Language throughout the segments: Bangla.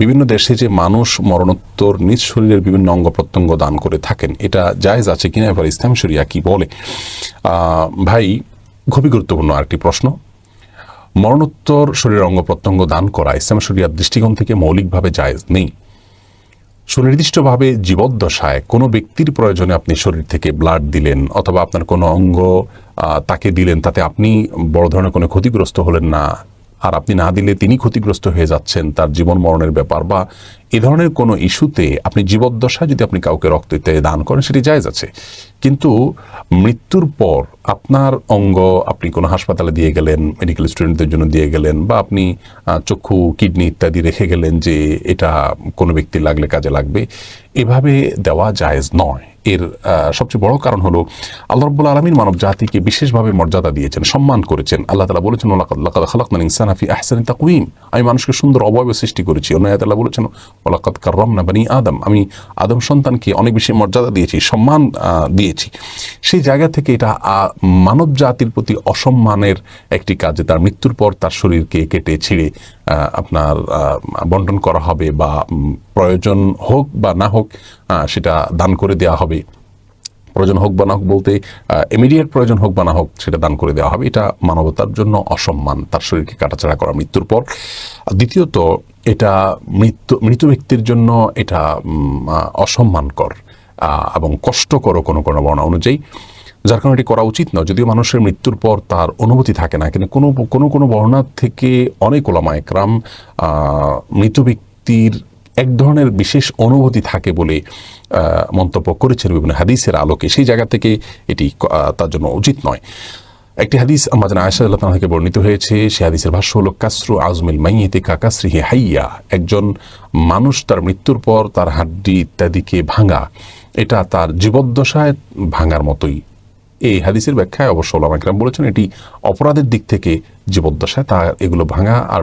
বিভিন্ন দেশে যে মানুষ মরণোত্তর নিজ শরীরের বিভিন্ন অঙ্গ প্রত্যঙ্গ দান করে থাকেন, এটা জায়েজ আছে কিনা? এবার ইসলাম শরিয়া কি বলে? ভাই, খুবই গুরুত্বপূর্ণ আরেকটি প্রশ্ন। মরণোত্তর শরীরের অঙ্গ প্রত্যঙ্গ দান করা ইসলাম শরিয়ার দৃষ্টিকোণ থেকে মৌলিকভাবে জায়েজ নেই। সুনির্দিষ্টভাবে জীবদ্দশায় কোনো ব্যক্তির প্রয়োজনে আপনি শরীর থেকে ব্লাড দিলেন অথবা আপনার কোনো অঙ্গ তাকে দিলেন, তাতে আপনি বড় ধরনের কোনো ক্ষতিগ্রস্ত হলেন না। আর আপনি না দিলে তিনি ক্ষতিগ্রস্ত হয়ে যাচ্ছেন, তার জীবন মরণের ব্যাপার বা এ ধরনের কোনো ইস্যুতে আপনি জীবদ্দশায় যদি আপনি কাউকে রক্ত ইত্যাদি দান করেন, সেটি জায়েজ আছে। কিন্তু মৃত্যুর পর আপনার অঙ্গ আপনি কোনো হাসপাতালে দিয়ে গেলেন মেডিকেল স্টুডেন্টদের জন্য দিয়ে গেলেন বা আপনি চক্ষু কিডনি ইত্যাদি রেখে গেলেন যে এটা কোনো ব্যক্তি লাগলে কাজে লাগবে, এভাবে দেওয়া জায়েজ নয়। এর সবচেয়ে বড় কারণ হলো আল্লাহ রব্বুল আলমিন মানব জাতিকে বিশেষভাবে মর্যাদা দিয়েছেন, সম্মান করেছেন। আল্লাহ তালা বলেছেন, "ওয়ালাকাদ- লাকাদ খালাকনাল ইনসানা ফি আহসানি তাকওয়িম। আমি মানুষকে সুন্দর অবয়ব সৃষ্টি করেছি। অন্য আল্লাহ বলেছেন ওলাকাত কাররামনা বানি আদম। আমি আদম সন্তানকে অনেক বেশি মর্যাদা দিয়েছি, সম্মান দিয়েছি। সেই জায়গা থেকে এটা মানব জাতির প্রতি অসম্মানের একটি কাজে তার মৃত্যুর পর তার শরীরকে কেটে ছিঁড়ে আপনার বন্টন করা হবে বা প্রয়োজন হোক বা না হোক সেটা দান করে দেওয়া হবে। প্রয়োজন হোক বা না হোক বলতে ইমিডিয়েট প্রয়োজন হোক বা না হোক সেটা দান করে দেওয়া হবে। এটা মানবতার জন্য অসম্মান, তার শরীরকে কাটাছাড়া করা মৃত্যুর পর। দ্বিতীয়ত, এটা মৃত্যু, মৃত ব্যক্তির জন্য এটা অসম্মানকর এবং কষ্টকর কোনো কোনো বর্ণনা অনুযায়ী। যার কারণে এটি করা উচিত নয়। যদিও মানুষের মৃত্যুর পর তার অনুভূতি থাকে না, কিন্তু কোনো কোনো কোনো বর্ণনা থেকে অনেক ওলামা একরাম মৃত ব্যক্তির এক ধরনের বিশেষ অনুভূতি থাকে বলে মন্তব্য করেছেন বিভিন্ন হাদিসের আলোকে। সেই জায়গা থেকে এটি তার জন্য উচিত নয়। একটি হাদিস আমাদের আয়সা আল্লাহ থেকে বর্ণিত হয়েছে, সে হাদিসের ভাষ্য হলো, কাসরু আজমিল মাইয়েতে কাকাশ্রিহে হাইয়া। একজন মানুষ তার মৃত্যুর পর তার হাড্ডি ইত্যাদিকে ভাঙা, এটা তার জীবদ্দশায় ভাঙার মতোই এই হাদিসের ব্যাখ্যায় অবশ্য ওলামা একরাম বলেছেন, এটি অপরাধের দিক থেকে জীবদ্দশায় তা এগুলো ভাঙা আর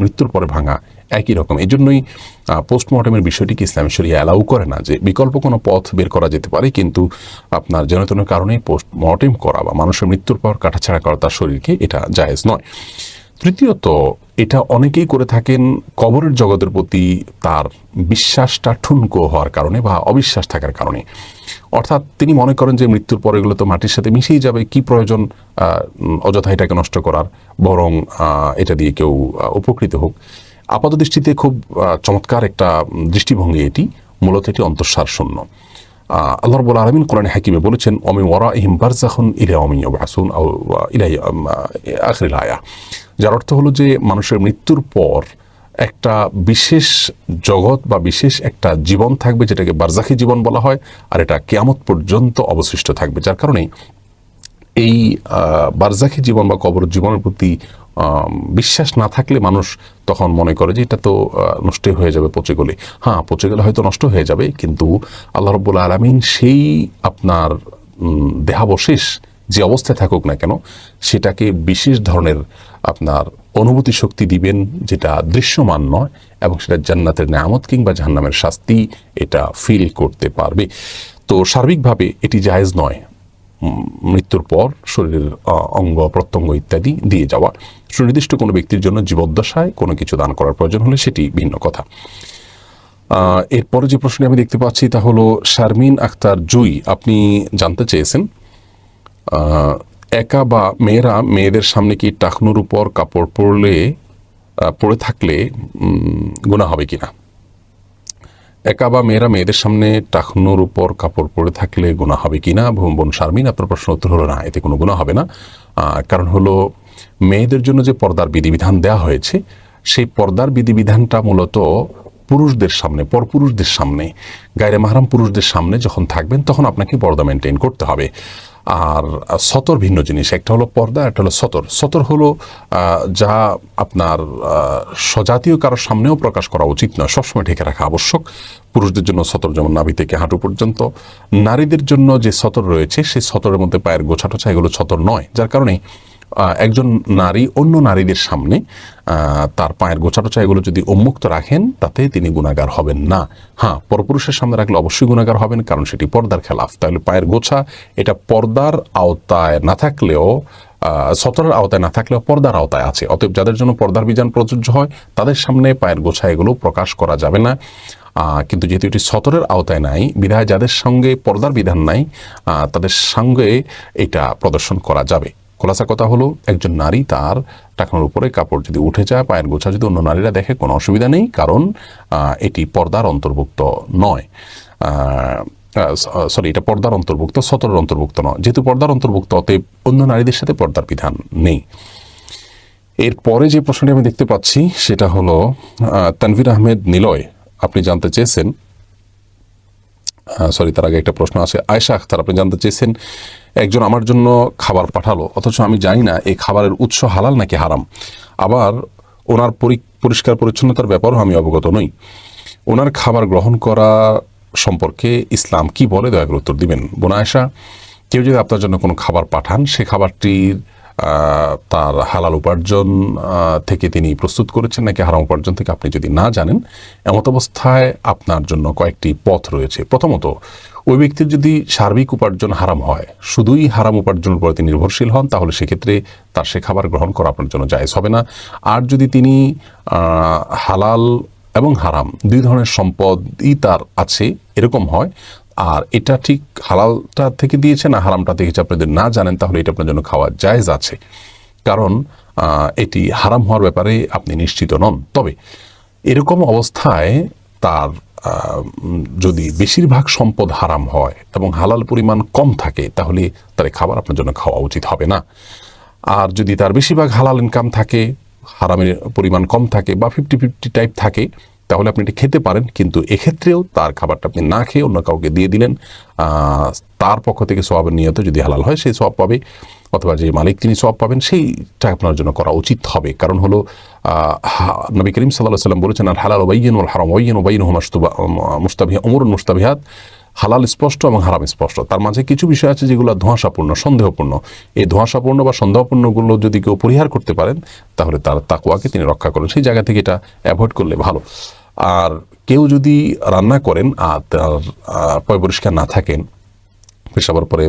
মৃত্যুর পরে ভাঙা একই রকম। এই জন্যই পোস্টমর্টমের বিষয়টিকে ইসলামী শরিয়া অ্যালাউ করে না যে বিকল্প কোনো পথ বের করা যেতে পারে, কিন্তু আপনার জনতন কারণে পোস্টমর্টেম করা বা মানুষের মৃত্যুর পর কাটাছাড়া করা তার শরীরকে এটা জায়েজ নয়। তৃতীয়ত এটা অনেকেই করে থাকেন কবরের জগতের প্রতি তার বিশ্বাসটা ঠুনকো হওয়ার কারণে বা অবিশ্বাস থাকার কারণে। অর্থাৎ তিনি মনে করেন যে মৃত্যুর পরে এগুলো তো মাটির সাথে মিশেই যাবে, কি প্রয়োজন? অযথা এটাকে নষ্ট করার, বরং এটা দিয়ে কেউ উপকৃত হোক। আপাত দৃষ্টিতে খুব চমৎকার একটা দৃষ্টিভঙ্গি এটি, মূলত এটি অন্তঃসার শূন্য আল্লাহ রবুল আলমিন কোরআন হাকিমে বলেছেন অমি ওরা ইহিম বারজাখন ইলা অমি বাসুন ইলাই আখরিল আয়া। যার অর্থ হলো যে মানুষের মৃত্যুর পর একটা বিশেষ জগৎ বা বিশেষ একটা জীবন থাকবে, যেটাকে বারজাখি জীবন বলা হয়, আর এটা কেয়ামত পর্যন্ত অবশিষ্ট থাকবে। যার কারণে এই বারজাখি জীবন বা কবর জীবনের প্রতি বিশ্বাস না থাকলে মানুষ তখন মনে করে যে এটা তো আহ, নষ্টই হয়ে যাবে পচে গেলে হ্যাঁ পচে গেলে হয়তো নষ্ট হয়ে যাবে কিন্তু আল্লাহ রব্বুল আলমিন সেই আপনার দেহাবশেষ যে অবস্থায় থাকুক না কেন সেটাকে বিশেষ ধরনের আপনার অনুভূতি শক্তি দিবেন যেটা দৃশ্যমান নয় এবং সেটা জান্নাতের নামত কিংবা জাহান্নামের শাস্তি এটা ফিল করতে পারবে। তো সার্বিকভাবে এটি জায়েজ নয়। মৃত্যুর পর শরীরের অঙ্গ প্রত্যঙ্গ ইত্যাদি দিয়ে যাওয়া। সুনির্দিষ্ট কোনো ব্যক্তির জন্য জীবদ্দশায় কোনো কিছু দান করার প্রয়োজন হলে সেটি ভিন্ন কথা। এরপরে যে প্রশ্নটি আমি দেখতে পাচ্ছি তা হলো, শারমিন আখতার জুই, আপনি জানতে চেয়েছেন? একা বা মেয়েরা মেয়েদের সামনে কি টাকনুর উপর কাপড় পরলে পরে থাকলে গুণা হবে কিনা? একা বা মেয়েরা মেয়েদের সামনে টাকনোর উপর কাপড় পরে থাকলে গুণা হবে কি না? বোন শারমিন, আপনার প্রশ্ন উত্তর হলো না, এতে কোনো গুণা হবে না। কারণ হলো মেয়েদের জন্য যে পর্দার বিধিবিধান দেওয়া হয়েছে, সেই পর্দার বিধিবিধানটা মূলত পুরুষদের সামনে, পরপুরুষদের সামনে, গায়রে মাহারাম পুরুষদের সামনে যখন থাকবেন তখন আপনাকে পর্দা মেনটেন করতে হবে। আর সতর ভিন্ন জিনিস। একটা হলো পর্দা, একটা হলো সতর। সতর হলো যা আপনার সজাতীয় কারোর সামনেও প্রকাশ করা উচিত নয়। সবসময় ঢেকে রাখা আবশ্যক। পুরুষদের জন্য সতর যেমন নাভি থেকে হাঁটু পর্যন্ত, নারীদের জন্য যে সতর রয়েছে, সেই সতরের মধ্যে পায়ের গোছাটোছা, এগুলো সতর নয়। যার কারণে একজন নারী অন্য নারীদের সামনে তার পায়ের গোছাটোচা এগুলো যদি উন্মুক্ত রাখেন, তাতে তিনি গুণাগার হবেন না। হ্যাঁ পরপুরুষের সামনে রাখলে অবশ্যই গুণাগার হবেন, কারণ সেটি পর্দার খেলাফ। তাহলে পায়ের গোছা, এটা পর্দার আওতায় না থাকলেও সতরের আওতায় না থাকলেও পর্দার আওতায় আছে। অতএব যাদের জন্য পর্দার বিধান প্রযোজ্য হয়, তাদের সামনে পায়ের গোছা এগুলো প্রকাশ করা যাবে না। কিন্তু যেহেতু এটি সতরের আওতায় নাই, বিধায় যাদের সঙ্গে পর্দার বিধান নাই তাদের সঙ্গে এটা প্রদর্শন করা যাবে। খোলাসা কথা হলো, একজন নারী তার টাকানোর উপরে কাপড় যদি উঠে যায়, পায়ের গোছা যদি অন্য নারীরা দেখে, কোনো অসুবিধা নেই, কারণ এটি পর্দার অন্তর্ভুক্ত নয়। সরি, এটা পর্দার অন্তর্ভুক্ত, সতরের অন্তর্ভুক্ত নয়। যেহেতু পর্দার অন্তর্ভুক্ত, অতএব অন্য নারীদের সাথে পর্দার বিধান নেই। এরপরে যে প্রশ্নটি আমি দেখতে পাচ্ছি, সেটা হলো তানভীর আহমেদ নিলয়, আপনি জানতে চেয়েছেন? সরি, তার আগে একটা প্রশ্ন আছে। আয়সা আখতার, আপনি জানতে চেয়েছেন? একজন আমার জন্য খাবার পাঠালো, অথচ আমি জানি না এই খাবারের উৎস হালাল নাকি হারাম। আবার ওনার পরি- পরিষ্কার পরিচ্ছন্নতার ব্যাপারেও আমি অবগত নই। ওনার খাবার গ্রহণ করা সম্পর্কে ইসলাম কি বলে দয়া করে উত্তর দিবেন। বোনা আয়সা কেউ যদি আপনার জন্য কোনো খাবার পাঠান, সে খাবারটির তার হালাল উপার্জন থেকে তিনি প্রস্তুত করেছেন নাকি হারাম উপার্জন থেকে আপনি যদি না জানেন, এমত অবস্থায় আপনার জন্য কয়েকটি পথ রয়েছে। প্রথমত ওই ব্যক্তির যদি সার্বিক উপার্জন হারাম হয়, শুধুই হারাম উপার্জনের উপর তিনি নির্ভরশীল হন, তাহলে সেক্ষেত্রে তার সে খাবার গ্রহণ করা আপনার জন্য জায়জ হবে না। আর যদি তিনি হালাল এবং হারাম দুই ধরনের সম্পদই তার আছে, এরকম হয়, আর এটা ঠিক হালালটা থেকে দিয়েছে না হারামটা থেকে আপনি যদি না জানেন, তাহলে এটা আপনার জন্য খাওয়া জায়জ আছে। কারণ এটি হারাম হওয়ার ব্যাপারে আপনি নিশ্চিত নন। তবে এরকম অবস্থায় তার যদি বেশিরভাগ সম্পদ হারাম হয় এবং হালাল পরিমাণ কম থাকে, তাহলে তার খাবার আপনার জন্য খাওয়া উচিত হবে না। আর যদি তার বেশিরভাগ হালাল ইনকাম থাকে, হারামের পরিমাণ কম থাকে বা ফিফটি ফিফটি টাইপ থাকে তাহলে আপনি এটি খেতে পারেন, কিন্তু এক্ষেত্রেও তার খাবারটা আপনি না খেয়ে অন্য কাউকে দিয়ে দিলেন তার পক্ষ থেকে সবাবের নিয়ত যদি হালাল হয়, সেই সব পাবে, অথবা যে মালিক তিনি সব পাবেন, সেইটা আপনার জন্য করা উচিত হবে। কারণ হলো নবী করিম সাল্লাহ সাল্লাম বলেছেন আর হালাল ওবাইন ওল হারাম ওবাইন ওবাইন মুস্তাবিহা অমর মুস্তাবিহাত হালাল স্পষ্ট এবং হারাম স্পষ্ট। তার মাঝে কিছু বিষয় আছে যেগুলো ধোঁয়াশাপূর্ণ, সন্দেহপূর্ণ। এই ধোঁয়াশাপূর্ণ বা সন্দেহপূর্ণগুলো যদি কেউ পরিহার করতে পারেন, তাহলে তার তাকুয়াকে তিনি রক্ষা করেন। সেই জায়গা থেকে এটা অ্যাভয়েড করলে ভালো। আর কেউ যদি রান্না করেন আর তার পয় পরিষ্কার না থাকেন পেশাবার পরে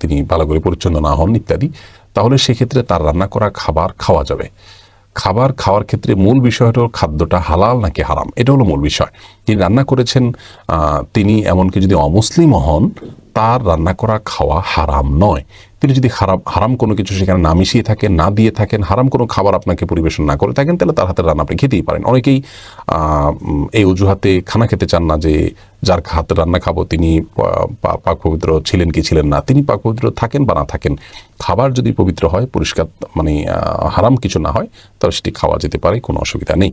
তিনি ভালো করে পরিচ্ছন্ন না হন ইত্যাদি, তাহলে সেক্ষেত্রে তার রান্না করা খাবার খাওয়া যাবে। খাবার খাওয়ার ক্ষেত্রে মূল বিষয়টা হলো খাদ্যটা হালাল নাকি হারাম? এটা হলো মূল বিষয়। তিনি রান্না করেছেন তিনি এমনকি যদি অমুসলিম হন, তার রান্না করা খাওয়া হারাম নয়। তিনি যদি খারাপ হারাম কোনো কিছু সেখানে না মিশিয়ে থাকেন, না দিয়ে থাকেন, হারাম কোনো খাবার আপনাকে পরিবেশন না করে থাকেন, তাহলে তার হাতের রান্না আপনি খেতেই পারেন। অনেকেই এই অজুহাতে খানা খেতে চান না যে যার হাতের রান্না খাব, তিনি পাক পবিত্র ছিলেন কি ছিলেন না, তিনি পাক পবিত্র থাকেন বা না থাকেন। খাবার যদি পবিত্র হয়, পরিষ্কার মানে হারাম কিছু না হয়, তাহলে সেটি খাওয়া যেতে পারে, কোনো অসুবিধা নেই।